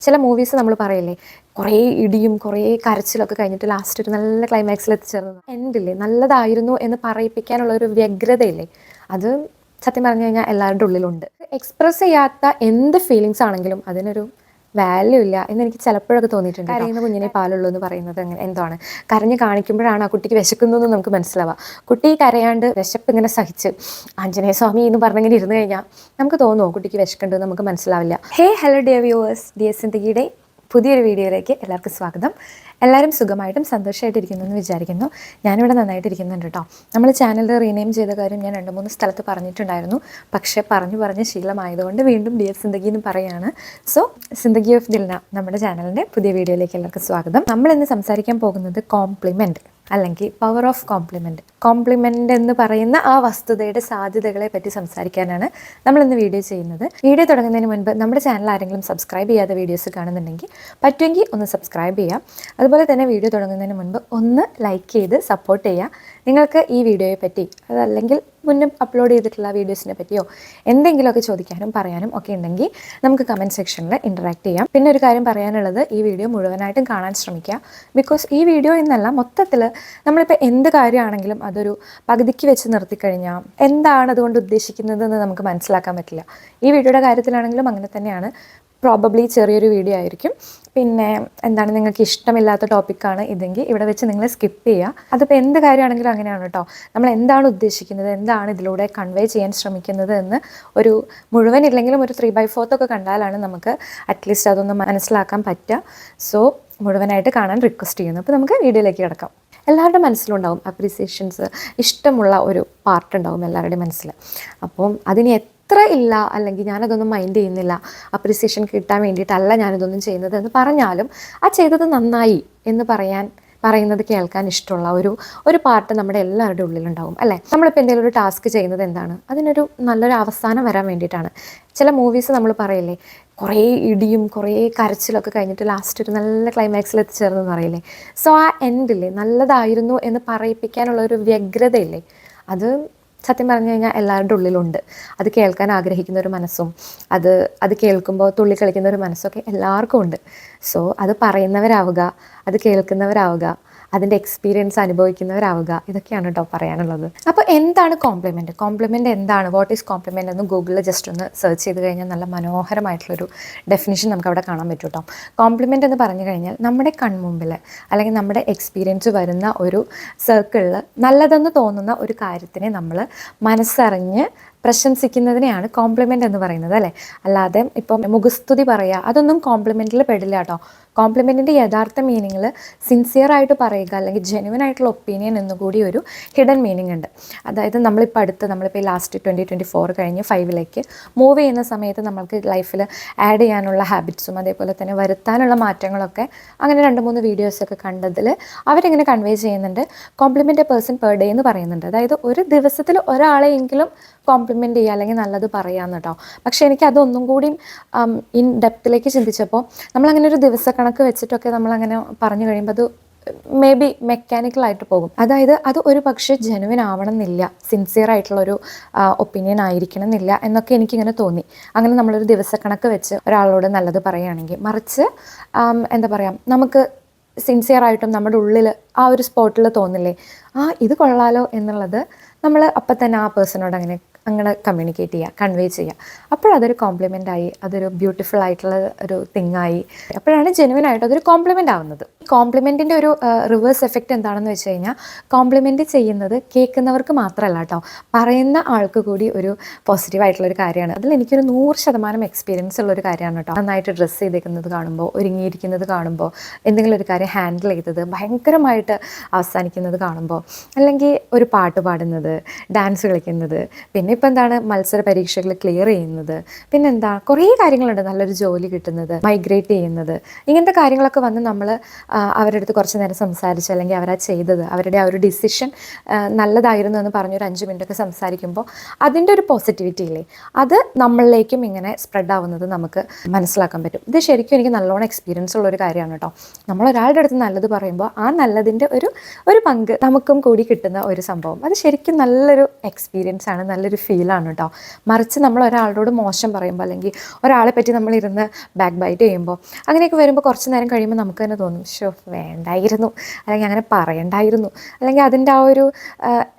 ചില മൂവീസ് നമ്മൾ പറയില്ലേ കുറേ ഇടിയും കുറേ കരച്ചിലൊക്കെ കഴിഞ്ഞിട്ട് ലാസ്റ്റ് ഒരു നല്ല ക്ലൈമാക്സിൽ എത്തിച്ചേർന്നത്. എൻഡില്ലേ നല്ലതായിരുന്നു എന്ന് പറയിപ്പിക്കാനുള്ള ഒരു വ്യഗ്രതയില്ലേ? അത് സത്യം പറഞ്ഞു കഴിഞ്ഞാൽ എല്ലാവരുടെ ഉള്ളിലുണ്ട്. എക്സ്പ്രസ് ചെയ്യാത്ത എന്ത് ഫീലിങ്സ് ആണെങ്കിലും അതിനൊരു വാല്യൂ ഇല്ല എന്ന് എനിക്ക് ചിലപ്പോഴൊക്കെ തോന്നിയിട്ടുണ്ട് കരയുന്ന കുഞ്ഞിനെ പാലുള്ളൂ എന്ന് പറയുന്നത് അങ്ങനെ എന്താണ്? കരഞ്ഞ് കാണിക്കുമ്പോഴാണ് ആ കുട്ടിക്ക് വിശക്കുന്നതെന്ന് നമുക്ക് മനസ്സിലാവുക. കുട്ടി കരയാണ്ട് വിശപ്പ് ഇങ്ങനെ സഹിച്ച് ആഞ്ജനേയ സ്വാമി എന്ന് പറഞ്ഞിങ്ങനെ ഇരുന്ന് കഴിഞ്ഞാൽ നമുക്ക് തോന്നുമോ കുട്ടിക്ക് വിശക്കുണ്ടെന്ന് നമുക്ക് മനസ്സിലാവില്ല? Hey hello dear viewers D S സിന്ദഗിയുടെ പുതിയൊരു വീഡിയോയിലേക്ക് എല്ലാവർക്കും സ്വാഗതം. എല്ലാവരും സുഖമായിട്ടും സന്തോഷമായിട്ടിരിക്കുന്നു എന്ന് വിചാരിക്കുന്നു. ഞാനിവിടെ നന്നായിട്ടിരിക്കുന്നുണ്ട് കേട്ടോ. നമ്മൾ ചാനൽ റീനെയിം ചെയ്ത കാര്യം ഞാൻ രണ്ട് മൂന്ന് സ്ഥലത്ത് പറഞ്ഞിട്ടുണ്ടായിരുന്നു. പക്ഷേ പറഞ്ഞു പറഞ്ഞ് ശീലമായതുകൊണ്ട് വീണ്ടും ഡി സിന്ദഗി എന്ന് പറയുകയാണ് സോ സിന്ദഗി ഓഫ് ദിൽന നമ്മുടെ ചാനലിന്റെ പുതിയ വീഡിയോയിലേക്ക് എല്ലാവർക്കും സ്വാഗതം. നമ്മൾ ഇന്ന് സംസാരിക്കാൻ പോകുന്നത് കോംപ്ലിമെന്റ് അല്ലെങ്കിൽ പവർ ഓഫ് കോംപ്ലിമെന്റ് കോംപ്ലിമെന്റ് എന്ന് പറയുന്ന ആ വസ്തുതയുടെ സാധ്യതകളെ പറ്റി സംസാരിക്കാനാണ് നമ്മൾ ഇന്ന് വീഡിയോ ചെയ്യുന്നത്. വീഡിയോ തുടങ്ങുന്നതിന് മുൻപ് നമ്മുടെ ചാനൽ ആരെങ്കിലും സബ്സ്ക്രൈബ് ചെയ്യാതെ വീഡിയോസ് കാണുന്നുണ്ടെങ്കിൽ പറ്റുമെങ്കിൽ ഒന്ന് സബ്സ്ക്രൈബ് ചെയ്യാം അതുപോലെ തന്നെ വീഡിയോ തുടങ്ങുന്നതിന് മുൻപ് ഒന്ന് ലൈക്ക് ചെയ്ത് സപ്പോർട്ട് ചെയ്യുക. നിങ്ങൾക്ക് ഈ വീഡിയോയെ പറ്റി അതല്ലെങ്കിൽ മുന്നേ അപ്ലോഡ് ചെയ്തിട്ടുള്ള വീഡിയോസിനെ പറ്റിയോ എന്തെങ്കിലുമൊക്കെ ചോദിക്കാനും പറയാനും ഒക്കെ ഉണ്ടെങ്കിൽ നമുക്ക് കമന്റ് സെക്ഷനിൽ ഇന്ററാക്ട് ചെയ്യാം. പിന്നെ ഒരു കാര്യം പറയാനുള്ളത് ഈ വീഡിയോ മുഴുവനായിട്ടും കാണാൻ ശ്രമിക്കുക. ബിക്കോസ് ഈ വീഡിയോ എന്നല്ല മൊത്തത്തിൽ നമ്മളിപ്പോൾ എന്ത് കാര്യമാണെങ്കിലും അതൊരു പകുതിക്ക് വെച്ച് നിർത്തിക്കഴിഞ്ഞാൽ എന്താണ് അതുകൊണ്ട് ഉദ്ദേശിക്കുന്നതെന്ന് നമുക്ക് മനസ്സിലാക്കാൻ പറ്റില്ല. ഈ വീഡിയോയുടെ കാര്യത്തിലാണെങ്കിലും അങ്ങനെ തന്നെയാണ്. പ്രോബബ്ലി ചെറിയൊരു വീഡിയോ ആയിരിക്കും. പിന്നെ എന്താണ് നിങ്ങൾക്ക് ഇഷ്ടമില്ലാത്ത ടോപ്പിക്കാണ് ഇതെങ്കിൽ ഇവിടെ വെച്ച് നിങ്ങൾ സ്കിപ്പ് ചെയ്യുക അതിപ്പോൾ എന്ത് കാര്യമാണെങ്കിലും അങ്ങനെയാണ് കേട്ടോ നമ്മൾ എന്താണ് ഉദ്ദേശിക്കുന്നത്? എന്താണ് ഇതിലൂടെ കൺവേ ചെയ്യാൻ ശ്രമിക്കുന്നത് എന്ന് ഒരു മുഴുവൻ ഇല്ലെങ്കിലും ഒരു ത്രീ ബൈ ഫോർത്ത് ഒക്കെ കണ്ടാലാണ് നമുക്ക് അറ്റ്ലീസ്റ്റ് അതൊന്ന് മനസ്സിലാക്കാൻ പറ്റുക സോ മുഴുവനായിട്ട് കാണാൻ റിക്വസ്റ്റ് ചെയ്യുന്നു. അപ്പോൾ നമുക്ക് വീഡിയോയിലേക്ക് കിടക്കാം. എല്ലാവരുടെ മനസ്സിലുണ്ടാവും അപ്രീസിയേഷൻസ് ഇഷ്ടമുള്ള ഒരു പാർട്ട് ഉണ്ടാവും എല്ലാവരുടെയും മനസ്സിൽ അപ്പം അതിന് എത്ര ഇല്ല അല്ലെങ്കിൽ ഞാനതൊന്നും മൈൻഡ് ചെയ്യുന്നില്ല അപ്രീസിയേഷൻ കിട്ടാൻ വേണ്ടിയിട്ടല്ല ഞാനിതൊന്നും ചെയ്യുന്നത് എന്ന് പറഞ്ഞാലും ആ ചെയ്തത് നന്നായി എന്ന് പറയാൻ പറയുന്നത് കേൾക്കാൻ ഇഷ്ടമുള്ള ഒരു ഒരു പാർട്ട് നമ്മുടെ എല്ലാവരുടെ ഉള്ളിലുണ്ടാവും അല്ലേ? നമ്മളിപ്പോൾ എന്തെങ്കിലും ഒരു ടാസ്ക് ചെയ്യുന്നത് എന്താണ്? അതിനൊരു നല്ലൊരു അവസാനം വരാൻ വേണ്ടിയിട്ടാണ്. ചില മൂവീസ് നമ്മൾ പറയില്ലേ കുറേ ഇടിയും കുറേ കരച്ചിലൊക്കെ കഴിഞ്ഞിട്ട് ലാസ്റ്റ് ഒരു നല്ല ക്ലൈമാക്സിൽ എത്തിച്ചേർന്നെന്ന് പറയില്ലേ? സോ ആ എൻഡില്ലേ നല്ലതായിരുന്നു എന്ന് പറയിപ്പിക്കാനുള്ള ഒരു വ്യഗ്രതയില്ലേ? അത് സത്യം പറഞ്ഞു കഴിഞ്ഞാൽ എല്ലാവരുടെ ഉള്ളിലുണ്ട്. അത് കേൾക്കാൻ ആഗ്രഹിക്കുന്ന ഒരു മനസ്സും അത് അത് കേൾക്കുമ്പോൾ തുള്ളി കളിക്കുന്ന ഒരു മനസ്സൊക്കെ എല്ലാവർക്കും ഉണ്ട്. സോ അത് പറയുന്നവരാവുക അത് കേൾക്കുന്നവരാവുക അതിന്റെ എക്സ്പീരിയൻസ് അനുഭവിക്കുന്നവരാവുക ഇതൊക്കെയാണ് കേട്ടോ പറയാനുള്ളത്. അപ്പോൾ എന്താണ് കോംപ്ലിമെന്റ് കോംപ്ലിമെന്റ് എന്താണ്? വാട്ട് ഈസ് കോംപ്ലിമെന്റ് എന്ന് ഗൂഗിളിൽ ജസ്റ്റ് ഒന്ന് സെർച്ച് ചെയ്ത് കഴിഞ്ഞാൽ നല്ല മനോഹരമായിട്ടുള്ളൊരു ഡെഫിനിഷൻ നമുക്ക് അവിടെ കാണാൻ പറ്റും കേട്ടോ കോംപ്ലിമെന്റ് എന്ന് പറഞ്ഞു കഴിഞ്ഞാൽ നമ്മുടെ കൺമുമ്പിൽ അല്ലെങ്കിൽ നമ്മുടെ എക്സ്പീരിയൻസ് വരുന്ന ഒരു സർക്കിളിൽ നല്ലതെന്ന് തോന്നുന്ന ഒരു കാര്യത്തിനെ നമ്മൾ മനസ്സറിഞ്ഞ് പ്രശംസിക്കുന്നതിനെയാണ് കോംപ്ലിമെന്റ് എന്ന് പറയുന്നത് അല്ലേ? അല്ലാതെ ഇപ്പം മുഖസ്തുതി പറയുക അതൊന്നും കോംപ്ലിമെന്റിൽ പെടില്ല കേട്ടോ. കോംപ്ലിമെന്റിന്റെ യഥാർത്ഥ മീനിങ്ങിൽ സിൻസിയർ ആയിട്ട് പറയുക അല്ലെങ്കിൽ ജെനുവൻ ആയിട്ടുള്ള ഒപ്പീനിയൻ എന്നുകൂടി ഒരു ഹിഡൻ മീനിങ് ഉണ്ട്. അതായത് നമ്മളിപ്പോൾ അടുത്ത് നമ്മളിപ്പോൾ ലാസ്റ്റ് ട്വന്റി ട്വന്റി ഫോർ കഴിഞ്ഞ് ഫൈവിലേക്ക് മൂവ് ചെയ്യുന്ന സമയത്ത് നമ്മൾക്ക് ലൈഫിൽ ആഡ് ചെയ്യാനുള്ള ഹാബിറ്റ്സും അതേപോലെ തന്നെ വരുത്താനുള്ള മാറ്റങ്ങളൊക്കെ അങ്ങനെ രണ്ട് മൂന്ന് വീഡിയോസൊക്കെ കണ്ടതിൽ അവരിങ്ങനെ കൺവേ ചെയ്യുന്നുണ്ട്. Compliment a person per day എന്ന് പറയുന്നുണ്ട്. അതായത് ഒരു ദിവസത്തിൽ ഒരാളെയെങ്കിലും കോംപ്ലിമെന്റ് ചെയ്യുക അല്ലെങ്കിൽ നല്ലത് പറയാമെന്ന് കേട്ടോ. പക്ഷേ എനിക്ക് അതൊന്നും കൂടി ഇൻ ഡെപ്തിലേക്ക് ചിന്തിച്ചപ്പോൾ നമ്മളങ്ങനെ ഒരു ദിവസക്കണക്ക് വെച്ചിട്ടൊക്കെ നമ്മളങ്ങനെ പറഞ്ഞു കഴിയുമ്പോൾ അത് മേ ബി മെക്കാനിക്കലായിട്ട് പോകും. അതായത് അത് ഒരു പക്ഷേ ജെനുവിൻ ആവണം എന്നില്ല സിൻസിയർ ആയിട്ടുള്ളൊരു ഒപ്പീനിയൻ ആയിരിക്കണം എന്നില്ല എന്നൊക്കെ എനിക്കിങ്ങനെ തോന്നി. അങ്ങനെ നമ്മളൊരു ദിവസക്കണക്ക് വെച്ച് ഒരാളോട് നല്ലത് പറയുകയാണെങ്കിൽ മറിച്ച് എന്താ പറയുക നമുക്ക് സിൻസിയർ ആയിട്ടും നമ്മുടെ ഉള്ളിൽ ആ ഒരു സ്പോട്ടിൽ തോന്നില്ലേ ആ ഇത് കൊള്ളാലോ എന്നുള്ളത് നമ്മൾ അപ്പം തന്നെ ആ പേഴ്സണോട് അങ്ങനെ അങ്ങനെ കമ്മ്യൂണിക്കേറ്റ് ചെയ്യുക കൺവേ ചെയ്യുക അപ്പോഴതൊരു കോംപ്ലിമെന്റ് ആയി അതൊരു ബ്യൂട്ടിഫുൾ ആയിട്ടുള്ള ഒരു തിങ് ആയി. അപ്പോഴാണ് ജെനുവിൻ ആയിട്ട് അതൊരു കോംപ്ലിമെന്റ് ആവുന്നത്. കോംപ്ലിമെന്റിന്റെ ഒരു റിവേഴ്സ് എഫക്റ്റ് എന്താണെന്ന് വെച്ച് കഴിഞ്ഞാൽ കോംപ്ലിമെന്റ് ചെയ്യുന്നത് കേൾക്കുന്നവർക്ക് മാത്രമല്ല കേട്ടോ. പറയുന്ന ആൾക്ക് കൂടി ഒരു പോസിറ്റീവ് ആയിട്ടുള്ള ഒരു കാര്യമാണ്. അതിൽ എനിക്കൊരു നൂറ് ശതമാനം എക്സ്പീരിയൻസ് ഉള്ള ഒരു കാര്യമാണ് കേട്ടോ. നന്നായിട്ട് ഡ്രസ്സ് ചെയ്തേക്കുന്നത് കാണുമ്പോൾ ഒരുങ്ങിയിരിക്കുന്നത് കാണുമ്പോൾ എന്തെങ്കിലും ഒരു കാര്യം ഹാൻഡിൽ ചെയ്തത് ഭയങ്കരമായിട്ട് അവസാനിക്കുന്നത് കാണുമ്പോൾ അല്ലെങ്കിൽ ഒരു പാട്ട് പാടുന്നത് ഡാൻസ് കളിക്കുന്നത് പിന്നെ ഇപ്പം എന്താണ് മത്സര പരീക്ഷകൾ ക്ലിയർ ചെയ്യുന്നത്? പിന്നെന്താ കുറേ കാര്യങ്ങളുണ്ട് നല്ലൊരു ജോലി കിട്ടുന്നത് മൈഗ്രേറ്റ് ചെയ്യുന്നത്. ഇങ്ങനത്തെ കാര്യങ്ങളൊക്കെ വന്ന് നമ്മൾ അവരുടെ അടുത്ത് കുറച്ച് നേരം സംസാരിച്ച് അല്ലെങ്കിൽ അവരാ ചെയ്തത് അവരുടെ ആ ഒരു ഡിസിഷൻ നല്ലതായിരുന്നു എന്ന് പറഞ്ഞൊരു അഞ്ച് മിനിറ്റൊക്കെ സംസാരിക്കുമ്പോൾ അതിന്റെ ഒരു പോസിറ്റിവിറ്റി ഇല്ലേ? അത് നമ്മളിലേക്കും ഇങ്ങനെ സ്പ്രെഡ് ആവുന്നത് നമുക്ക് മനസ്സിലാക്കാൻ പറ്റും. ഇത് ശരിക്കും എനിക്ക് നല്ലോണം എക്സ്പീരിയൻസ് ഉള്ള ഒരു കാര്യമാണ് കേട്ടോ. നമ്മൾ ഒരാളുടെ അടുത്ത് നല്ലത് പറയുമ്പോൾ ആ നല്ലതിന്റെ ഒരു ഒരു പങ്ക് നമുക്കും കൂടി കിട്ടുന്ന ഒരു സംഭവം. അത് ശരിക്കും നല്ലൊരു എക്സ്പീരിയൻസ് ആണ് നല്ലൊരു ഫീലാണ് കേട്ടോ മറിച്ച് നമ്മൾ ഒരാളോട് മോശം പറയുമ്പോൾ അല്ലെങ്കിൽ ഒരാളെ പറ്റി നമ്മൾ ഇരുന്ന് ബാക്ക് ബൈറ്റ് ചെയ്യുമ്പോൾ അങ്ങനെയൊക്കെ വരുമ്പോൾ കുറച്ച് നേരം കഴിയുമ്പോൾ നമുക്ക് തന്നെ തോന്നും ഷോ വേണ്ടായിരുന്നു. അല്ലെങ്കിൽ അങ്ങനെ പറയണ്ടായിരുന്നു. അല്ലെങ്കിൽ അതിന്റെ ആ ഒരു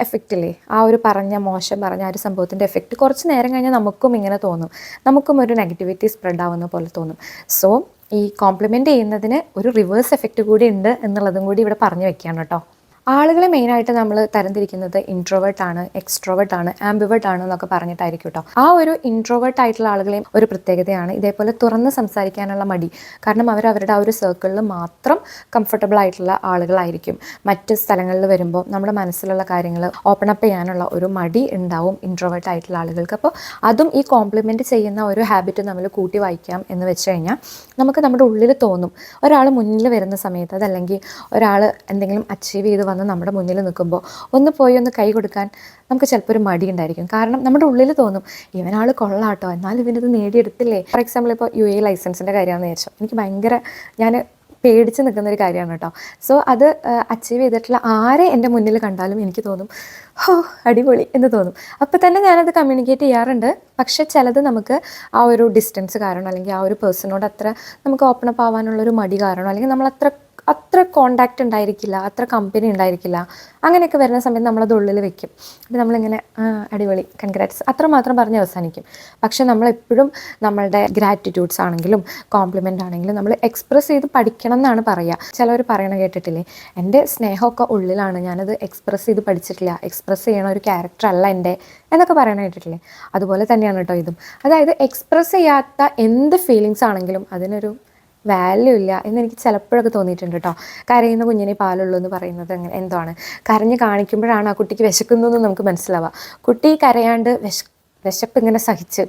എഫക്റ്റ് ഇല്ലേ? ആ ഒരു പറഞ്ഞ മോശം പറഞ്ഞ ആ ഒരു സംഭവത്തിന്റെ എഫക്റ്റ് കുറച്ച് നേരം കഴിഞ്ഞാൽ നമുക്കും ഇങ്ങനെ തോന്നും. നമുക്കും ഒരു നെഗറ്റിവിറ്റി സ്പ്രെഡ് ആവുന്ന പോലെ തോന്നും. സോ ഈ കോംപ്ലിമെന്റ് ചെയ്യുന്നതിന് ഒരു റിവേഴ്സ് എഫക്റ്റ് കൂടി ഉണ്ട് എന്നുള്ളതും കൂടി ഇവിടെ പറഞ്ഞു വെക്കുകയാണ് കേട്ടോ ആളുകളെ മെയിനായിട്ട് നമ്മൾ തരംതിരിക്കുന്നത് ഇൻട്രോവേർട്ട് ആണ് എക്സ്ട്രോവേർട്ട് ആണ് ആംബിവേർട്ട് ആണ് എന്നൊക്കെ പറഞ്ഞിട്ടായിരിക്കും കേട്ടോ ആ ഒരു ഇൻട്രോവേർട്ട് ആയിട്ടുള്ള ആളുകളെയും ഒരു പ്രത്യേകതയാണ്. ഇതേപോലെ തുറന്ന് സംസാരിക്കാനുള്ള മടി. കാരണം അവർ അവരുടെ ആ ഒരു സർക്കിളിൽ മാത്രം കംഫർട്ടബിൾ ആയിട്ടുള്ള ആളുകളായിരിക്കും. മറ്റ് സ്ഥലങ്ങളിൽ വരുമ്പോൾ നമ്മുടെ മനസ്സിലുള്ള കാര്യങ്ങൾ ഓപ്പൺ അപ്പ് ചെയ്യാനുള്ള ഒരു മടി ഉണ്ടാവും ഇൻട്രോവേർട്ട് ആയിട്ടുള്ള ആളുകൾക്ക്. അപ്പോൾ അതും ഈ കോംപ്ലിമെന്റ് ചെയ്യുന്ന ഒരു ഹാബിറ്റ് നമ്മൾ കൂട്ടി വായിക്കാം എന്ന് വെച്ച് കഴിഞ്ഞാൽ നമുക്ക് നമ്മുടെ ഉള്ളിൽ തോന്നും. ഒരാൾ മുന്നിൽ വരുന്ന സമയത്ത് അതല്ലെങ്കിൽ ഒരാൾ എന്തെങ്കിലും അച്ചീവ് ചെയ്ത് നമ്മുടെ മുന്നിൽ നിൽക്കുമ്പോൾ ഒന്ന് പോയി ഒന്ന് കൈ കൊടുക്കാൻ നമുക്ക് ചിലപ്പോൾ ഒരു മടി ഉണ്ടായിരിക്കും. കാരണം നമ്മുടെ ഉള്ളിൽ തോന്നും ഇവനാൾ കൊള്ളാട്ടോ എന്നാലും ഇവനിത് നേടിയെടുത്തില്ലേ? ഫോർ എക്സാമ്പിൾ ഇപ്പോൾ യു എ ലൈസൻസിന്റെ കാര്യമാണെന്ന് വിചാരിച്ചു. എനിക്ക് ഭയങ്കര ഞാൻ പേടിച്ച് നിൽക്കുന്ന ഒരു കാര്യമാണ് കേട്ടോ. സോ അത് അച്ചീവ് ചെയ്തിട്ടുള്ള ആരെ എന്റെ മുന്നിൽ കണ്ടാലും എനിക്ക് തോന്നും ഹോ അടിപൊളി എന്ന് തോന്നും. അപ്പോൾ തന്നെ ഞാനത് കമ്മ്യൂണിക്കേറ്റ് ചെയ്യാറുണ്ട്. പക്ഷേ ചിലത് നമുക്ക് ആ ഒരു ഡിസ്റ്റൻസ് കാരണം അല്ലെങ്കിൽ ആ ഒരു പേഴ്സണോട് അത്ര നമുക്ക് ഓപ്പൺ അപ്പ് ആവാനുള്ളൊരു മടി കാരണം അല്ലെങ്കിൽ നമ്മൾ അത്ര അത്ര കോണ്ടാക്റ്റ് ഉണ്ടായിരിക്കില്ല അത്ര കമ്പനി ഉണ്ടായിരിക്കില്ല. അങ്ങനെയൊക്കെ വരുന്ന സമയത്ത് നമ്മളത് ഉള്ളിൽ വെക്കും. അപ്പോൾ നമ്മളിങ്ങനെ "ആ, അടിപൊളി. കൺഗ്രാറ്റ്സ് അത്ര മാത്രം പറഞ്ഞ് അവസാനിക്കും. പക്ഷേ നമ്മളെപ്പോഴും നമ്മളുടെ ഗ്രാറ്റിറ്റ്യൂഡ്സ് ആണെങ്കിലും കോംപ്ലിമെന്റ് ആണെങ്കിലും നമ്മൾ എക്സ്പ്രസ് ചെയ്ത് പഠിക്കണം എന്നാണ് പറയുക. ചിലവർ പറയണ കേട്ടിട്ടില്ലേ? എന്റെ സ്നേഹമൊക്കെ ഉള്ളിലാണ്. ഞാനത് എക്സ്പ്രസ് ചെയ്ത് പഠിച്ചിട്ടില്ല. എക്സ്പ്രസ് ചെയ്യണ ഒരു ക്യാരക്ടർ അല്ല എന്റെ. എന്നൊക്കെ പറയണ കേട്ടിട്ടില്ലേ? അതുപോലെ തന്നെയാണ് കേട്ടോ ഇതും. അതായത് എക്സ്പ്രസ് ചെയ്യാത്ത എന്ത് ഫീലിങ്സ് ആണെങ്കിലും അതിനൊരു വാല്യൂ ഇല്ല എന്ന് എനിക്ക് ചിലപ്പോഴൊക്കെ തോന്നിയിട്ടുണ്ട് കേട്ടോ കരയുന്ന കുഞ്ഞിനെ പാലുള്ളൂ എന്ന് പറയുന്നത് എന്താണ്? കരഞ്ഞ് കാണിക്കുമ്പോഴാണ് ആ കുട്ടിക്ക് വിശക്കുന്നു എന്ന് നമുക്ക് മനസ്സിലാവുക. കുട്ടി കരയാണ്ട് വിശ വിശപ്പ് ഇങ്ങനെ സഹിച്ച്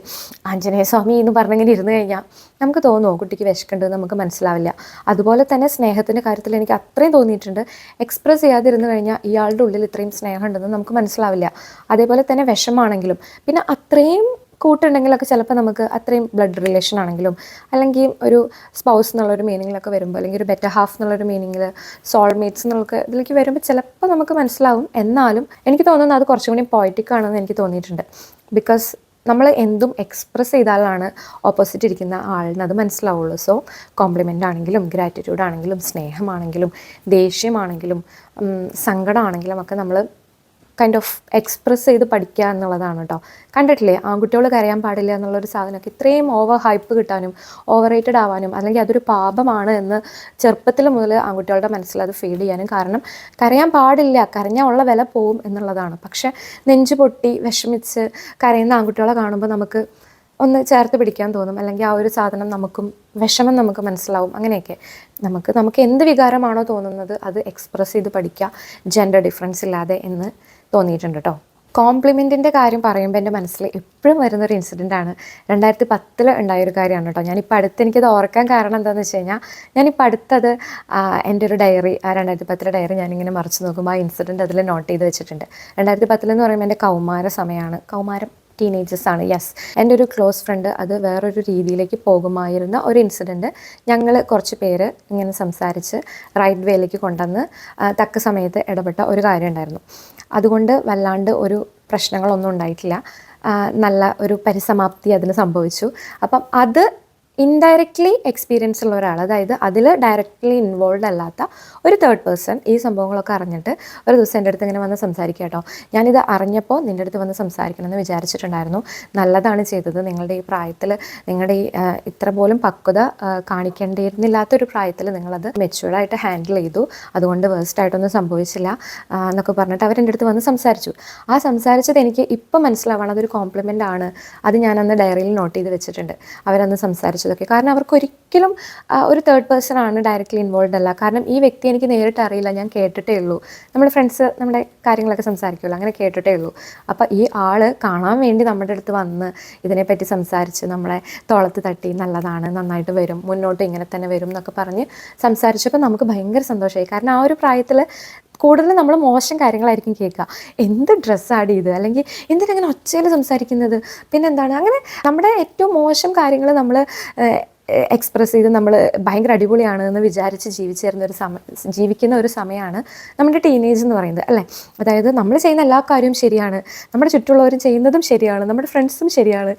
ആഞ്ജനേയ സ്വാമി എന്ന് പറഞ്ഞിങ്ങനെ ഇരുന്ന് കഴിഞ്ഞാൽ നമുക്ക് തോന്നുമോ കുട്ടിക്ക് വിശക്കുന്നുണ്ട് നമുക്ക് മനസ്സിലാവില്ല? അതുപോലെ തന്നെ സ്നേഹത്തിന്റെ കാര്യത്തിൽ എനിക്ക് അത്രയും തോന്നിയിട്ടുണ്ട്. എക്സ്പ്രസ് ചെയ്യാതിരുന്ന് കഴിഞ്ഞാൽ ഇയാളുടെ ഉള്ളിൽ ഇത്രയും സ്നേഹമുണ്ടെന്ന് നമുക്ക് മനസ്സിലാവില്ല. അതേപോലെ തന്നെ വിഷമാണെങ്കിലും പിന്നെ അത്രയും കൂട്ടുണ്ടെങ്കിലൊക്കെ ചിലപ്പോൾ നമുക്ക് അത്രയും ബ്ലഡ് റിലേഷൻ ആണെങ്കിലും അല്ലെങ്കിൽ ഒരു സ്പൗസ് എന്നുള്ളൊരു മീനിങ്ങിലൊക്കെ വരുമ്പോൾ അല്ലെങ്കിൽ ഒരു ബെറ്റർ ഹാഫ് എന്നുള്ളൊരു മീനിങ്ങിൽ സോൾമേറ്റ്സ് എന്നുള്ളൊക്കെ ഇതിലേക്ക് വരുമ്പോൾ ചിലപ്പോൾ നമുക്ക് മനസ്സിലാവും. എന്നാലും എനിക്ക് തോന്നുന്നത് അത് കുറച്ചും കൂടി പോയറ്റിക് ആണെന്ന് എനിക്ക് തോന്നിയിട്ടുണ്ട്. ബിക്കോസ് നമ്മൾ എന്തും എക്സ്പ്രസ് ചെയ്താലാണ് ഓപ്പോസിറ്റ് ഇരിക്കുന്ന ആളിന് അത് മനസ്സിലാവുള്ളൂ. സോ കോംപ്ലിമെന്റ് ആണെങ്കിലും ഗ്രാറ്റിറ്റ്യൂഡ് ആണെങ്കിലും സ്നേഹമാണെങ്കിലും ദേഷ്യമാണെങ്കിലും സങ്കടമാണെങ്കിലും ഒക്കെ നമ്മൾ കൈൻഡ് ഓഫ് എക്സ്പ്രസ് ചെയ്ത് പഠിക്കുക എന്നുള്ളതാണ് കേട്ടോ കണ്ടിട്ടില്ലേ? ആൺകുട്ടികൾ കരയാൻ പാടില്ല എന്നുള്ളൊരു സാധനമൊക്കെ ഇത്രയും ഓവർ ഹൈപ്പ് കിട്ടാനും ഓവർ റേറ്റഡ് ആവാനും അല്ലെങ്കിൽ അതൊരു പാപമാണ് എന്ന് ചെറുപ്പത്തിൽ മുതൽ ആൺകുട്ടികളുടെ മനസ്സിൽ അത് ഫീൽ ചെയ്യാനും കാരണം കരയാൻ പാടില്ല കരഞ്ഞാൽ ഉള്ള വില പോവും എന്നുള്ളതാണ്. പക്ഷെ നെഞ്ച് പൊട്ടി വിഷമിച്ച് കരയുന്ന ആൺകുട്ടികളെ കാണുമ്പോൾ നമുക്ക് ഒന്ന് ചേർത്ത് പിടിക്കാൻ തോന്നും. അല്ലെങ്കിൽ ആ ഒരു സാധനം നമുക്കും വിഷമം നമുക്ക് മനസ്സിലാവും. അങ്ങനെയൊക്കെ നമുക്ക് നമുക്ക് എന്ത് വികാരമാണോ തോന്നുന്നത് അത് എക്സ്പ്രസ് ചെയ്ത് പഠിക്കുക ജെൻഡർ ഡിഫറൻസ് ഇല്ലാതെ എന്ന് തോന്നിയിട്ടുണ്ട് കേട്ടോ കോംപ്ലിമെന്റിന്റെ കാര്യം പറയുമ്പോൾ എന്റെ മനസ്സിൽ എപ്പോഴും വരുന്നൊരു ഇൻസിഡന്റ് ആണ്. രണ്ടായിരത്തി പത്തിൽ ഉണ്ടായൊരു കാര്യമാണ് കേട്ടോ ഞാനിപ്പോൾ അടുത്ത് എനിക്കത് ഓർക്കാൻ കാരണം എന്താണെന്ന് വെച്ച് കഴിഞ്ഞാൽ ഞാനിപ്പോൾ അടുത്തത് എന്റെ ഒരു ഡയറി ആ രണ്ടായിരത്തി പത്തിലെ ഡയറി ഞാനിങ്ങനെ മറിച്ച് നോക്കുമ്പോൾ ആ ഇൻസിഡന്റ് അതിൽ നോട്ട് ചെയ്ത് വെച്ചിട്ടുണ്ട്. രണ്ടായിരത്തി പത്തിലെന്ന് പറയുമ്പോൾ എന്റെ കൗമാര സമയമാണ്. കൗമാരം ടീനേജേഴ്സ് ആണ് യെസ് എന്റെ ഒരു ക്ലോസ് ഫ്രണ്ട് അത് വേറൊരു രീതിയിലേക്ക് പോകുമായിരുന്ന ഒരു ഇൻസിഡന്റ് ഞങ്ങൾ കുറച്ച് പേര് ഇങ്ങനെ സംസാരിച്ച് റൈറ്റ് വേയിലേക്ക് കൊണ്ടുവന്ന് തക്ക സമയത്ത് ഇടപെട്ട ഒരു കാര്യം ഉണ്ടായിരുന്നു. അതുകൊണ്ട് വല്ലാണ്ട് ഒരു പ്രശ്നങ്ങളൊന്നും ഉണ്ടായിട്ടില്ല. നല്ല ഒരു പരിസമാപ്തി അതിന് സംഭവിച്ചു. അപ്പം അത് ഇൻഡയറക്റ്റ്ലി എക്സ്പീരിയൻസ് ഉള്ള ഒരാൾ അതായത് അതിൽ ഡയറക്റ്റ്ലി ഇൻവോൾവ് അല്ലാത്ത ഒരു തേർഡ് പേഴ്സൺ ഈ സംഭവങ്ങളൊക്കെ അറിഞ്ഞിട്ട് ഒരു ദിവസം എന്റെ അടുത്ത് ഇങ്ങനെ വന്ന് സംസാരിക്കുക കേട്ടോ. ഞാനിത് അറിഞ്ഞപ്പോൾ നിന്റെ അടുത്ത് വന്ന് സംസാരിക്കണമെന്ന് വിചാരിച്ചിട്ടുണ്ടായിരുന്നു. നല്ലതാണ് ചെയ്തത്. നിങ്ങളുടെ ഈ പ്രായത്തിൽ നിങ്ങളുടെ ഈ ഇത്ര പോലും പക്വത കാണിക്കേണ്ടിയിരുന്നില്ലാത്തൊരു പ്രായത്തിൽ നിങ്ങളത് മെച്യൂർഡായിട്ട് ഹാൻഡിൽ ചെയ്തു. അതുകൊണ്ട് വേസ്റ്റ് ആയിട്ടൊന്നും സംഭവിച്ചില്ല എന്നൊക്കെ പറഞ്ഞിട്ട് അവരെന്റെ അടുത്ത് വന്ന് സംസാരിച്ചു. ആ സംസാരിച്ചത് എനിക്ക് ഇപ്പം മനസ്സിലാവണം അതൊരു കോംപ്ലിമെന്റ് ആണ്. അത് ഞാനന്ന് ഡയറിയിൽ നോട്ട് ചെയ്ത് വെച്ചിട്ടുണ്ട്. അവരന്ന് സംസാരിച്ച. സംസാരിച്ചതൊക്കെ കാരണം അവർക്ക് ഒരിക്കലും ഒരു തേർഡ് പേഴ്സൺ ആണ് ഡയറക്റ്റ്ലി ഇൻവോൾവ് അല്ല. കാരണം ഈ വ്യക്തി എനിക്ക് നേരിട്ട് അറിയില്ല ഞാൻ കേട്ടിട്ടേ ഉള്ളൂ. നമ്മുടെ ഫ്രണ്ട്സ് നമ്മുടെ കാര്യങ്ങളൊക്കെ സംസാരിക്കുമല്ലോ അങ്ങനെ കേട്ടിട്ടേ ഉള്ളൂ. അപ്പോൾ ഈ ആൾ കാണാൻ വേണ്ടി നമ്മുടെ അടുത്ത് വന്ന് ഇതിനെപ്പറ്റി സംസാരിച്ച് നമ്മളെ തോളത്ത് തട്ടി നല്ലതാണ് നന്നായിട്ട് വരും മുന്നോട്ട് ഇങ്ങനെ തന്നെ വരും എന്നൊക്കെ പറഞ്ഞ് സംസാരിച്ചപ്പോൾ നമുക്ക് ഭയങ്കര സന്തോഷമായി. കാരണം ആ ഒരു പ്രായത്തിൽ കൂടുതൽ നമ്മൾ മോശം കാര്യങ്ങളായിരിക്കും കേൾക്കുക. എന്ത് ഡ്രസ്സ് ആഡ് ചെയ്ത്? അല്ലെങ്കിൽ എന്തിനങ്ങനെ ഒച്ചയിൽ സംസാരിക്കുന്നത്? പിന്നെന്താണ്? അങ്ങനെ നമ്മുടെ ഏറ്റവും മോശം കാര്യങ്ങൾ നമ്മൾ എക്സ്പ്രസ് ചെയ്ത് നമ്മൾ ഭയങ്കര അടിപൊളിയാണ് എന്ന് വിചാരിച്ച് ജീവിച്ചിരുന്ന ഒരു സമ ജീവിക്കുന്ന ഒരു സമയമാണ് നമ്മുടെ ടീനേജ് എന്ന് പറയുന്നത് അല്ലേ? അതായത് നമ്മൾ ചെയ്യുന്ന എല്ലാ കാര്യവും ശരിയാണ് നമ്മുടെ ചുറ്റുമുള്ളവരും ചെയ്യുന്നതും ശരിയാണ് നമ്മുടെ ഫ്രണ്ട്സും ശരിയാണ്.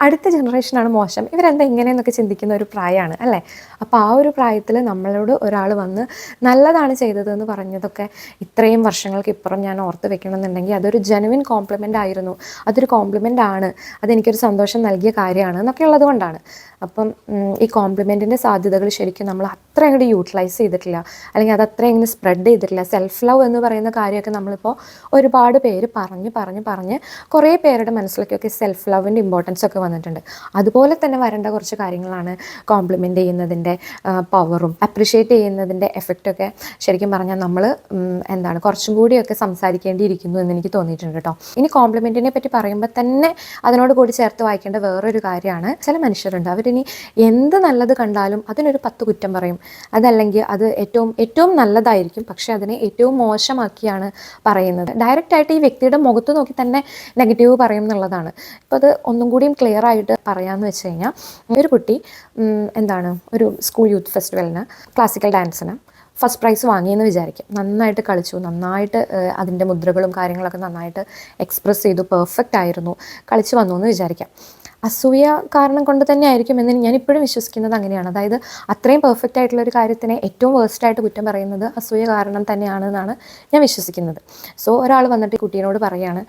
അടുത്ത ജനറേഷനാണ് മോശം. ഇവരെന്താ ഇങ്ങനെയെന്നൊക്കെ ചിന്തിക്കുന്ന ഒരു പ്രായമാണ് അല്ലേ? അപ്പോൾ ആ ഒരു പ്രായത്തിൽ നമ്മളോട് ഒരാൾ വന്ന് നല്ലതാണ് ചെയ്തതെന്ന് പറഞ്ഞതൊക്കെ ഇത്രയും വർഷങ്ങൾക്ക് ഇപ്പുറം ഞാൻ ഓർത്ത് വെക്കണമെന്നുണ്ടെങ്കിൽ അതൊരു ജെനുവിൻ കോംപ്ലിമെന്റ് ആയിരുന്നു. അതൊരു കോംപ്ലിമെന്റ് ആണ്. അതെനിക്കൊരു സന്തോഷം നൽകിയ കാര്യമാണ് എന്നൊക്കെ ഉള്ളത് കൊണ്ടാണ്. അപ്പം ഈ കോംപ്ലിമെന്റിന്റെ സാധ്യതകൾ ശരിക്കും നമ്മൾ അത്ര അങ്ങോട്ട് യൂട്ടിലൈസ് ചെയ്തിട്ടില്ല. അല്ലെങ്കിൽ അത് അത്ര ഇങ്ങനെ സ്പ്രെഡ് ചെയ്തിട്ടില്ല. സെൽഫ് ലവ് എന്ന് പറയുന്ന കാര്യമൊക്കെ നമ്മളിപ്പോൾ ഒരുപാട് പേര് പറഞ്ഞ് പറഞ്ഞ് പറഞ്ഞ് കുറേ പേരുടെ മനസ്സിലേക്കൊക്കെ സെൽഫ് ലവിന്റെ ഇമ്പോർട്ടൻസ് ഒക്കെ വന്നിട്ടുണ്ട്. അതുപോലെ തന്നെ വരേണ്ട കുറച്ച് കാര്യങ്ങളാണ് കോംപ്ലിമെന്റ് ചെയ്യുന്നതിന്റെ പവറും അപ്രിഷ്യേറ്റ് ചെയ്യുന്നതിന്റെ എഫക്റ്റൊക്കെ ശരിക്കും പറഞ്ഞാൽ നമ്മൾ എന്താണ് കുറച്ചും കൂടിയൊക്കെ സംസാരിക്കേണ്ടിയിരിക്കുന്നു എന്ന് എനിക്ക് തോന്നിയിട്ടുണ്ട് കേട്ടോ. ഇനി കോംപ്ലിമെന്റിനെ പറ്റി പറയുമ്പോൾ തന്നെ അതിനോട് കൂടി ചേർത്ത് വായിക്കേണ്ട വേറൊരു കാര്യമാണ് ചില മനുഷ്യരുണ്ട്. അവരിനി എന്ത് നല്ലത് കണ്ടാലും അതിനൊരു പത്ത് കുറ്റം പറയും. അതല്ലെങ്കിൽ അത് ഏറ്റവും ഏറ്റവും നല്ലതായിരിക്കും. പക്ഷേ അതിനെ ഏറ്റവും മോശമാക്കിയാണ് പറയുന്നത്. ഡയറക്റ്റ് ആയിട്ട് ഈ വ്യക്തിയുടെ മുഖത്ത് നോക്കി തന്നെ നെഗറ്റീവ് പറയും എന്നുള്ളതാണ്. ഇപ്പോൾ അത് ഒന്നും കൂടിയും ക്ലിയർ ആയിട്ട് പറയാമെന്ന് വെച്ച് കഴിഞ്ഞാൽ ഒരു കുട്ടി എന്താണ് ഒരു സ്കൂൾ യൂത്ത് ഫെസ്റ്റിവലിന് ക്ലാസിക്കൽ ഡാൻസിന് ഫസ്റ്റ് പ്രൈസ് വാങ്ങിയെന്ന് വിചാരിക്കും. നന്നായിട്ട് കളിച്ചു നന്നായിട്ട് അതിന്റെ മുദ്രകളും കാര്യങ്ങളൊക്കെ നന്നായിട്ട് എക്സ്പ്രസ് ചെയ്തു പെർഫെക്റ്റ് ആയിരുന്നു. കളിച്ചു വന്നു എന്ന് വിചാരിക്കാം. അസൂയ കാരണം കൊണ്ട് തന്നെ ആയിരിക്കും എന്ന് ഞാൻ ഇപ്പോഴും വിശ്വസിക്കുന്നത് അങ്ങനെയാണ്. അതായത് അത്രയും പെർഫെക്റ്റ് ആയിട്ടുള്ള ഒരു കാര്യത്തിനെ ഏറ്റവും വേഴ്സ്റ്റായിട്ട് കുറ്റം പറയുന്നത് അസൂയ കാരണം തന്നെയാണ് എന്നാണ് ഞാൻ വിശ്വസിക്കുന്നത്. സോ ഒരാൾ വന്നിട്ട് കുട്ടീനോട് പറയാണ്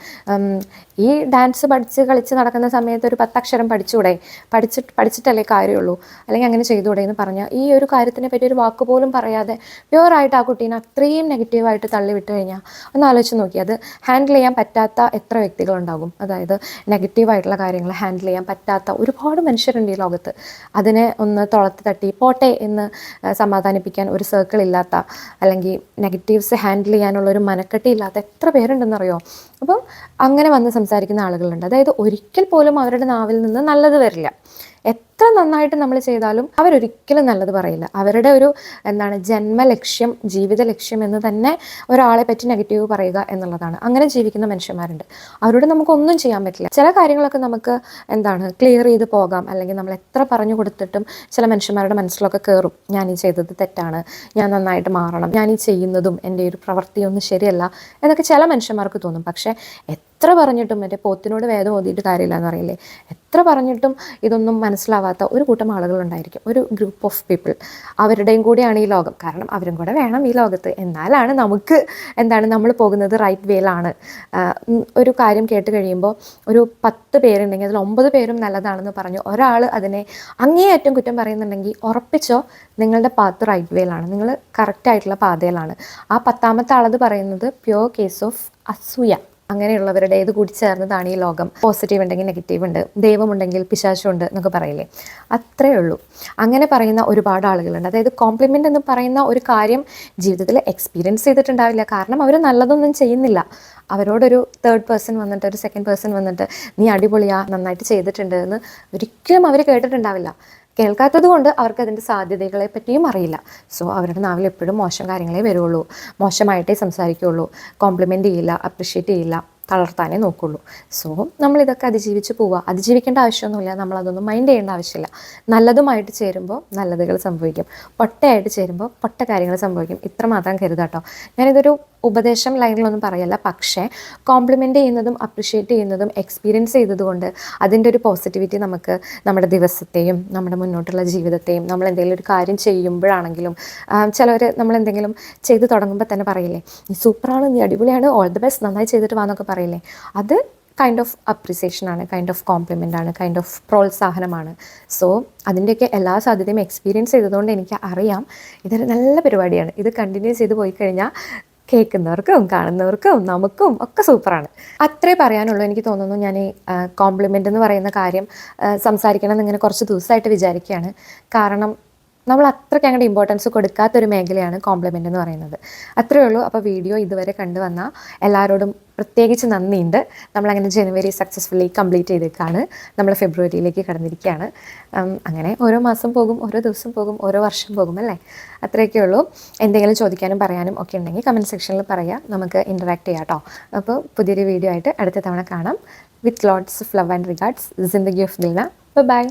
ഈ ഡാൻസ് പഠിച്ച് കളിച്ച് നടക്കുന്ന സമയത്ത് ഒരു പത്തക്ഷരം പഠിച്ചുകൂടെ പഠിച്ചിട്ട് പഠിച്ചിട്ടല്ലേ കാര്യമുള്ളൂ? അല്ലെങ്കിൽ അങ്ങനെ ചെയ്തുകൂടെ എന്ന് പറഞ്ഞാൽ ഈ ഒരു കാര്യത്തിനെ പറ്റി ഒരു വാക്ക് പോലും പറയാതെ പ്യുവറായിട്ട് ആ കുട്ടീനെ അത്രയും നെഗറ്റീവായിട്ട് തള്ളിവിട്ട് കഴിഞ്ഞാൽ ഒന്ന് ആലോചിച്ച് നോക്കി. അത് ഹാൻഡിൽ ചെയ്യാൻ പറ്റാത്ത എത്ര വ്യക്തികളുണ്ടാകും. അതായത് നെഗറ്റീവായിട്ടുള്ള കാര്യങ്ങൾ ഹാൻഡിൽ ചെയ്യാൻ പറ്റാത്ത ഒരുപാട് മനുഷ്യരുണ്ട് ഈ ലോകത്ത്. അതിനെ ഒന്ന് തുളത്ത് തട്ടി പോട്ടെ എന്ന് സമാധാനിപ്പിക്കാൻ ഒരു സർക്കിൾ ഇല്ലാത്ത അല്ലെങ്കിൽ നെഗറ്റീവ്സ് ഹാൻഡിൽ ചെയ്യാനുള്ള ഒരു മനക്കെട്ടി ഇല്ലാത്ത എത്ര പേരുണ്ടെന്നറിയോ? അപ്പം അങ്ങനെ വന്ന് സംസാരിക്കുന്ന ആളുകളുണ്ട്. അതായത് ഒരിക്കൽ പോലും അവരുടെ നാവിൽ നിന്ന് നല്ലത് വരില്ല. എത്ര നന്നായിട്ട് നമ്മൾ ചെയ്താലും അവരൊരിക്കലും നല്ലത് പറയില്ല. അവരുടെ ഒരു എന്താണ് ജന്മ ലക്ഷ്യം ജീവിത ലക്ഷ്യം എന്ന് തന്നെ ഒരാളെ പറ്റി നെഗറ്റീവ് പറയുക എന്നുള്ളതാണ്. അങ്ങനെ ജീവിക്കുന്ന മനുഷ്യന്മാരുണ്ട്. അവരോട് നമുക്കൊന്നും ചെയ്യാൻ പറ്റില്ല. ചില കാര്യങ്ങളൊക്കെ നമുക്ക് എന്താണ് ക്ലിയർ ചെയ്ത് പോകാം. അല്ലെങ്കിൽ നമ്മൾ എത്ര പറഞ്ഞു കൊടുത്തിട്ടും ചില മനുഷ്യന്മാരുടെ മനസ്സിലൊക്കെ കയറും ഞാൻ ഈ ചെയ്തത് തെറ്റാണ്. ഞാൻ നന്നായിട്ട് മാറണം. ഞാൻ ഈ ചെയ്യുന്നതും എന്റെ ഒരു പ്രവൃത്തിയൊന്നും ശരിയല്ല എന്നൊക്കെ ചില മനുഷ്യന്മാർക്ക് തോന്നും. പക്ഷേ എത്ര പറഞ്ഞിട്ടും മറ്റേ പോത്തിനോട് വേദം ഓതിയിട്ട് കാര്യമില്ല എന്നറിയില്ലേ എത്ര പറഞ്ഞിട്ടും ഇതൊന്നും മനസ്സിലാവാത്ത ഒരു കൂട്ടം ആളുകളുണ്ടായിരിക്കും. ഒരു ഗ്രൂപ്പ് ഓഫ് പീപ്പിൾ അവരുടെയും കൂടിയാണ് ഈ ലോകം. കാരണം അവരും കൂടെ വേണം ഈ ലോകത്ത്. എന്നാലാണ് നമുക്ക് എന്താണ് നമ്മൾ പോകുന്നത് റൈറ്റ് വേയിലാണ് ഒരു കാര്യം കേട്ട് കഴിയുമ്പോൾ ഒരു പത്ത് പേരുണ്ടെങ്കിൽ അതിൽ ഒമ്പത് പേരും നല്ലതാണെന്ന് പറഞ്ഞു. ഒരാൾ അതിനെ അങ്ങേയറ്റം കുറ്റം പറയുന്നുണ്ടെങ്കിൽ ഉറപ്പിച്ചോ നിങ്ങളുടെ പാത്ത് റൈറ്റ് വേയിലാണ് നിങ്ങൾ കറക്റ്റായിട്ടുള്ള പാതയിലാണ്. ആ പത്താമത്തെ ആളത് പറയുന്നത് പ്യുവർ കേസ് ഓഫ് അസൂയ. അങ്ങനെയുള്ളവരുടെ ഇത് കൂടി ചേർന്നതാണ് ഈ ലോകം. പോസിറ്റീവ് ഉണ്ടെങ്കിൽ നെഗറ്റീവ് ഉണ്ട്. ദൈവമുണ്ടെങ്കിൽ പിശാശുണ്ട് എന്നൊക്കെ പറയില്ലേ? അത്രേ ഉള്ളൂ. അങ്ങനെ പറയുന്ന ഒരുപാട് ആളുകളുണ്ട്. അതായത് കോംപ്ലിമെന്റ് എന്ന് പറയുന്ന ഒരു കാര്യം ജീവിതത്തിൽ എക്സ്പീരിയൻസ് ചെയ്തിട്ടുണ്ടാവില്ല. കാരണം അവർ നല്ലതൊന്നും ചെയ്യുന്നില്ല. അവരോടൊരു തേർഡ് പേഴ്സൺ വന്നിട്ട് ഒരു സെക്കൻഡ് പേഴ്സൺ വന്നിട്ട് നീ അടിപൊളിയാ നന്നായിട്ട് ചെയ്തിട്ടുണ്ട് എന്ന് ഒരിക്കലും അവർ കേട്ടിട്ടുണ്ടാവില്ല. കേൾക്കാത്തത് കൊണ്ട് അവർക്ക് അതിന്റെ സാധ്യതകളെ പറ്റിയും അറിയില്ല. സോ അവരുടെ നാവിൽ എപ്പോഴും മോശം കാര്യങ്ങളെ വരുള്ളൂ മോശമായിട്ടേ സംസാരിക്കുകയുള്ളൂ. കോംപ്ലിമെന്റ് ചെയ്യില്ല അപ്രിഷ്യേറ്റ് ചെയ്യില്ല. തളർത്താനേ നോക്കുള്ളൂ. സോ നമ്മളിതൊക്കെ അതിജീവിച്ച് പോവുക അതിജീവിക്കേണ്ട ആവശ്യമൊന്നുമില്ല. നമ്മളതൊന്നും മൈൻഡ് ചെയ്യേണ്ട ആവശ്യമില്ല. നല്ലതുമായിട്ട് ചേരുമ്പോൾ നല്ലതുകൾ സംഭവിക്കും. പൊട്ടയായിട്ട് ചേരുമ്പോൾ പൊട്ട കാര്യങ്ങൾ സംഭവിക്കും. ഇത്ര മാത്രം കരുതാട്ടോ. ഞാനിതൊരു ഉപദേശം ലൈനിലൊന്നും പറയല്ല. പക്ഷേ കോംപ്ലിമെന്റ് ചെയ്യുന്നതും അപ്രിഷ്യേറ്റ് ചെയ്യുന്നതും എക്സ്പീരിയൻസ് ചെയ്തതുകൊണ്ട് അതിന്റെ ഒരു പോസിറ്റിവിറ്റി നമുക്ക് നമ്മുടെ ദിവസത്തെയും നമ്മുടെ മുന്നോട്ടുള്ള ജീവിതത്തെയും നമ്മൾ എന്തെങ്കിലും ഒരു കാര്യം ചെയ്യുമ്പോഴാണെങ്കിലും ചിലവർ നമ്മൾ എന്തെങ്കിലും ചെയ്ത് തുടങ്ങുമ്പോൾ തന്നെ പറയില്ലേ നീ സൂപ്പറാണ് നീ അടിപൊളിയാണ് ഓൾ ദി ബെസ്റ്റ് നന്നായി ചെയ്തിട്ട് വാന്നൊക്കെ പറയില്ലേ? അത് കൈൻഡ് ഓഫ് അപ്രിസിയേഷൻ ആണ് കൈൻഡ് ഓഫ് കോംപ്ലിമെന്റ് ആണ് കൈൻഡ് ഓഫ് പ്രോത്സാഹനമാണ്. സോ അതിന്റെയൊക്കെ എല്ലാ സാധ്യതയും എക്സ്പീരിയൻസ് ചെയ്തതുകൊണ്ട് എനിക്ക് അറിയാം. ഇതൊരു നല്ല പരിപാടിയാണ്. ഇത് കണ്ടിന്യൂസ് ചെയ്ത് പോയി കഴിഞ്ഞാൽ കേൾക്കുന്നവർക്കും കാണുന്നവർക്കും നമുക്കും ഒക്കെ സൂപ്പറാണ് അത്രേ പറയാനുള്ളൂ എനിക്ക് തോന്നുന്നു ഞാൻ ഈ കോംപ്ലിമെന്റ് എന്ന് പറയുന്ന കാര്യം സംസാരിക്കണം എന്നിങ്ങനെ കുറച്ച് ദിവസമായിട്ട് വിചാരിക്കുകയാണ്. കാരണം നമ്മൾ അത്രയ്ക്ക് അങ്ങോട്ട് ഇമ്പോർട്ടൻസ് കൊടുക്കാത്തൊരു മേഖലയാണ് കോംപ്ലിമെന്റ് എന്ന് പറയുന്നത്. അത്രയേ ഉള്ളൂ. അപ്പോൾ വീഡിയോ ഇതുവരെ കണ്ടുവന്ന എല്ലാവരോടും പ്രത്യേകിച്ച് നന്ദിയുണ്ട്. നമ്മളങ്ങനെ ജനുവരി സക്സസ്ഫുള്ളി കംപ്ലീറ്റ് ചെയ്തേക്കാണ്. നമ്മൾ ഫെബ്രുവരിയിലേക്ക് കടന്നിരിക്കുകയാണ്. അങ്ങനെ ഓരോ മാസം പോകും ഓരോ ദിവസം പോകും ഓരോ വർഷം പോകും അല്ലേ? അത്രയൊക്കെ ഉള്ളൂ. എന്തെങ്കിലും ചോദിക്കാനും പറയാനും ഒക്കെ ഉണ്ടെങ്കിൽ കമന്റ് സെക്ഷനിൽ പറയാം. നമുക്ക് ഇന്ററാക്ട് ചെയ്യാം കേട്ടോ അപ്പോൾ പുതിയൊരു വീഡിയോ ആയിട്ട് അടുത്ത തവണ കാണാം. With lots of love and regards Zindagi of Dilna by